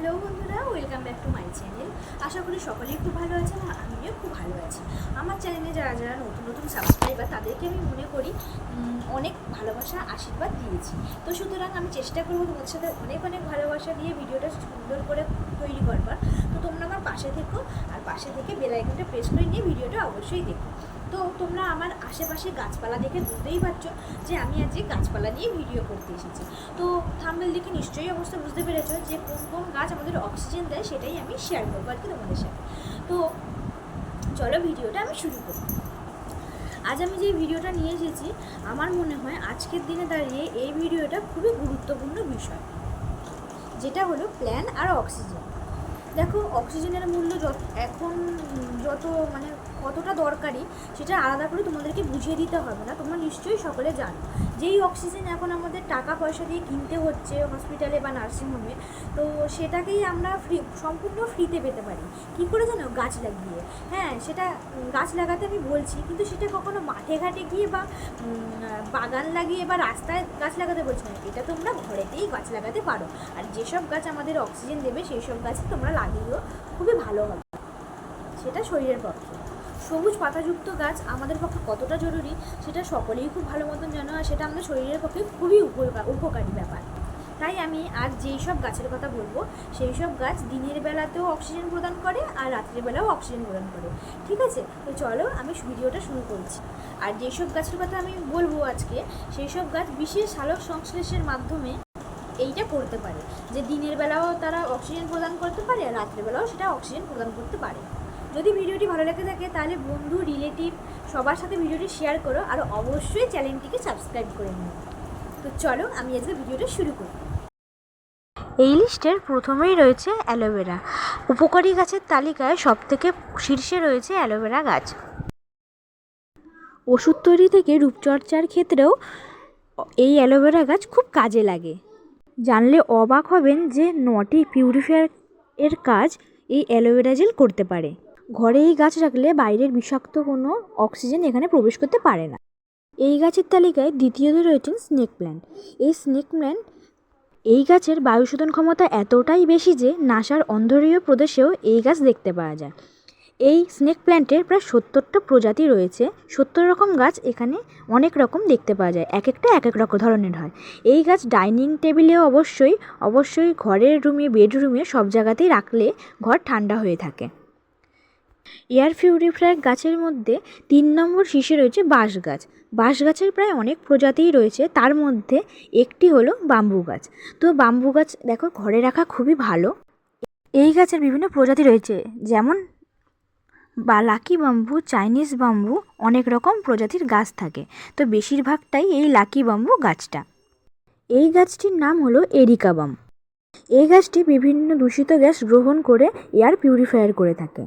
Hello বন্ধুরা, welcome back to my channel. আশা করি সকলেই খুব ভালো আছেন আর আমিও খুব ভালো আছি। আমার চ্যানেলে যারা যারা নতুন নতুন সাবস্ক্রাইবার তাদেরকে আমি মনে করি অনেক ভালোবাসা, আশীর্বাদ দিয়েছি। তো সুতরাং আমি চেষ্টা করব তোমাদের সাথে অনেক অনেক ভালোবাসা দিয়ে ভিডিওটা সুন্দর করে তৈরি করবার। তো তোমরা আমার পাশে থেকো, আর পাশে থেকে বেলাইকনটা প্রেস করে নিয়ে ভিডিওটা অবশ্যই দেখো। তো তোমরা আমার আশেপাশে গাছপালা দেখে বুঝতেই পারছ যে আমি আজকে গাছপালা নিয়ে ভিডিও করতে এসেছি। তো থাম্বেল দেখে নিশ্চয়ই অবস্থা বুঝতে পেরেছ যে কোন কোন গাছ আমাদের অক্সিজেন দেয় সেটাই আমি শেয়ার করব আর কি তোমাদের সাথে। তো চলো ভিডিওটা আমি শুরু করি। আজ আমি যে ভিডিওটা নিয়ে এসেছি, আমার মনে হয় আজকের দিনে দাঁড়িয়ে এই ভিডিওটা খুবই গুরুত্বপূর্ণ বিষয়। যেটা হলো প্ল্যান আর অক্সিজেন দেখো অক্সিজেনের মূল্য যত, এখন যত মানে কতটা দরকারি সেটা আলাদা করে তোমাদেরকে বুঝিয়ে দিতে হবে না, তোমরা নিশ্চয়ই সকলে জানো। যেই অক্সিজেন এখন আমাদের টাকা পয়সা দিয়ে কিনতে হচ্ছে হসপিটালে বা নার্সিংহোমে তো সেটাকেই আমরা ফ্রি সম্পূর্ণ ফ্রিতে পেতে পারি। কী করে জানো? গাছ লাগিয়ে। হ্যাঁ সেটা, গাছ লাগাতে আমি বলছি, কিন্তু সেটা কখনো মাঠে ঘাটে গিয়ে বা বাগান লাগিয়ে বা রাস্তায় গাছ লাগাতে বলছি না। এটা তোমরা ঘরেতেই গাছ লাগাতে পারো। আর যেসব গাছ আমাদের অক্সিজেন দেবে সেই সব গাছ তোমরা লাগিয়েও খুবই ভালো হবে। সেটা শরীরের পক্ষে। সবুজ পাতাযুক্ত গাছ আমাদের পক্ষে কতটা জরুরি সেটা সকলেই খুব ভালো মতন জানো আর সেটা আমাদের শরীরের পক্ষে খুবই উপকার ব্যাপার। তাই আমি আজ যেই সব গাছের কথা বলব, সেই সব গাছ দিনের বেলাতেও অক্সিজেন প্রদান করে আর রাত্রের বেলাও অক্সিজেন প্রদান করে। ঠিক আছে? তো চলো আমি ভিডিওটা শুরু করছি। আর যেই সব গাছের কথা আমি বলব আজকে, সেই সব গাছ বিশেষ সালোক সংশ্লেষের মাধ্যমে এইটা করতে পারে। যে দিনের বেলাও তারা অক্সিজেন প্রদান করতে পারে আর রাত্রেবেলাও সেটা অক্সিজেন প্রদান করতে পারে। যদি ভিডিওটি ভালো লেগে থাকে, তাহলে বন্ধু, রিলেটিভ সবার সাথে ভিডিওটি শেয়ার করো আর অবশ্যই চ্যানেলটিকে সাবস্ক্রাইব করে নিও। তো চলো, আমি আজকে ভিডিওটা শুরু করি। এই লিস্টের প্রথমেই রয়েছে অ্যালোভেরা। উপকারী গাছের তালিকায় সবথেকে শীর্ষে রয়েছে অ্যালোভেরা গাছ। ওষুধ তৈরি থেকে রূপচর্চার ক্ষেত্রেও এই অ্যালোভেরা গাছ খুব কাজে লাগে। জানলে অবাক হবেন যে নটি পিউরিফায়ার এর কাজ এই অ্যালোভেরা জেল করতে পারে। ঘরে এই গাছ রাখলে বাইরের বিষাক্ত কোনো অক্সিজেন এখানে প্রবেশ করতে পারে না। এই গাছের তালিকায় দ্বিতীয়ত রয়েছেন স্নেক প্ল্যান্ট। এই স্নেক প্ল্যান্ট, এই গাছের বায়ু শোধন ক্ষমতা এতটাই বেশি যে নাসার অন্ধরীয় প্রদেশেও এই গাছ দেখতে পাওয়া যায়। এই স্নেক প্ল্যান্টের প্রায় সত্তরটা প্রজাতি রয়েছে। সত্তর রকম গাছ এখানে অনেক রকম দেখতে পাওয়া যায়। এক একটা এক এক রকম ধরনের হয়। এই গাছ ডাইনিং টেবিলেও অবশ্যই অবশ্যই ঘরের রুমে, বেডরুমে সব জায়গাতেই রাখলে ঘর ঠান্ডা হয়ে থাকে। এয়ার পিউরিফায়ার গাছের মধ্যে তিন নম্বর শীর্ষে রয়েছে বাঁশ গাছ। বাঁশ গাছের প্রায় অনেক প্রজাতিই রয়েছে, তার মধ্যে একটি হলো বাম্বু গাছ। তো বাম্বু গাছ দেখো ঘরে রাখা খুবই ভালো। এই গাছের বিভিন্ন প্রজাতি রয়েছে, যেমন বা লাকি বাম্বু, চাইনিজ বাম্বু, অনেক রকম প্রজাতির গাছ থাকে। তো বেশিরভাগটাই এই লাকি বাম্বু গাছটা। এই গাছটির নাম হলো এরিকা বাম এই গাছটি বিভিন্ন দূষিত গ্যাস গ্রহণ করে এয়ার পিউরিফায়ার করে থাকে।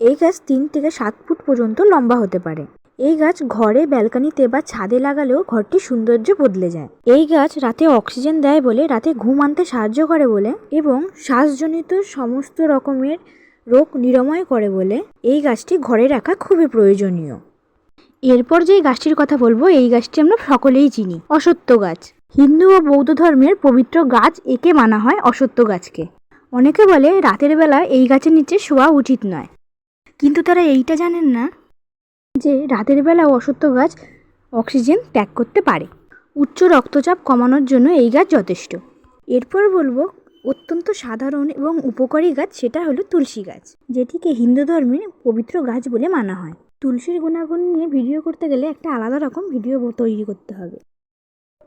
এই গাছ তিন থেকে সাত ফুট পর্যন্ত লম্বা হতে পারে। এই গাছ ঘরে, ব্যালকানিতে বা ছাদে লাগালেও ঘরটির সৌন্দর্য বদলে যায়। এই গাছ রাতে অক্সিজেন দেয় বলে রাতে ঘুম আনতে সাহায্য করে বলে এবং শ্বাসজনিত সমস্ত রকমের রোগ নিরাময় করে বলে এই গাছটি ঘরে রাখা খুবই প্রয়োজনীয়। এরপর যেই গাছটির কথা বলব, এই গাছটি আমরা সকলেই চিনি, অসত্য গাছ। হিন্দু ও বৌদ্ধ ধর্মের পবিত্র গাছ একে মানা হয় অসত্য গাছকে। অনেকে বলে রাতের বেলা এই গাছের নিচে শোয়া উচিত নয়। কিন্তু তারা এইটা জানেন না যে রাতের বেলা অসত্য গাছ অক্সিজেন ত্যাগ করতে পারে। উচ্চ রক্তচাপ কমানোর জন্য এই গাছ যথেষ্ট। এরপর বলব, অত্যন্ত সাধারণ এবং উপকারী গাছ সেটা হলো তুলসী গাছ, যেটিকে হিন্দু ধর্মের পবিত্র গাছ বলে মানা হয়। তুলসীর গুণাগুণ নিয়ে ভিডিও করতে গেলে একটা আলাদা রকম ভিডিও তৈরি করতে হবে।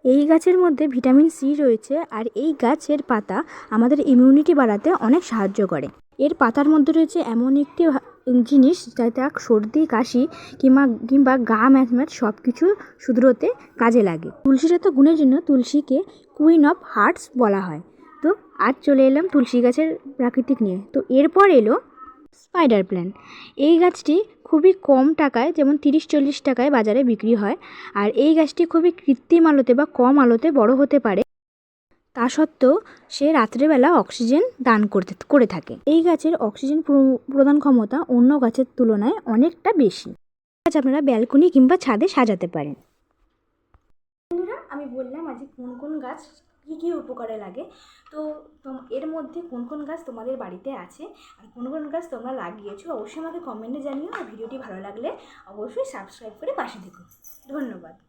এই গাছের মধ্যে ভিটামিন সি রয়েছে আর এই গাছের পাতা আমাদের ইমিউনিটি বাড়াতে অনেক সাহায্য করে। এর পাতার মধ্যে রয়েছে এমন একটি জিনিস এক সর্দি, কাশি কিংবা কিংবা গা ম্যাচ সব কিছু শুধরোতে কাজে লাগে। তুলসীর এত গুণের জন্য তুলসীকে কুইন অফ হার্টস বলা হয়। তো আজ চলে এলাম তুলসী গাছের প্রাকৃতিক নিয়ে। তো এরপর এলো স্পাইডার প্ল্যান্ট এই গাছটি খুবই কম টাকায়, যেমন তিরিশ, চল্লিশ টাকায় বাজারে বিক্রি হয়। আর এই গাছটি খুবই কৃত্রিম আলোতে বা কম আলোতে বড় হতে পারে। তা সত্ত্বেও সে রাত্রেবেলা অক্সিজেন দান করতে, করে থাকে। এই গাছের অক্সিজেন প্র- প্রদান ক্ষমতা অন্য গাছের তুলনায় অনেকটা বেশি। গাছ আপনারা ব্যালকনি কিংবা ছাদে সাজাতে পারেন। বন্ধুরা, আমি বললাম আজকে কোন কোন গাছ কী কী উপকারে লাগে। তো এর মধ্যে কোন কোন গাছ তোমাদের বাড়িতে আছে আর কোন কোন গাছ তোমরা লাগিয়েছো অবশ্যই আমাকে কমেন্টে জানিও। আর ভিডিওটি ভালো লাগলে অবশ্যই সাবস্ক্রাইব করে পাশে থেকো। ধন্যবাদ।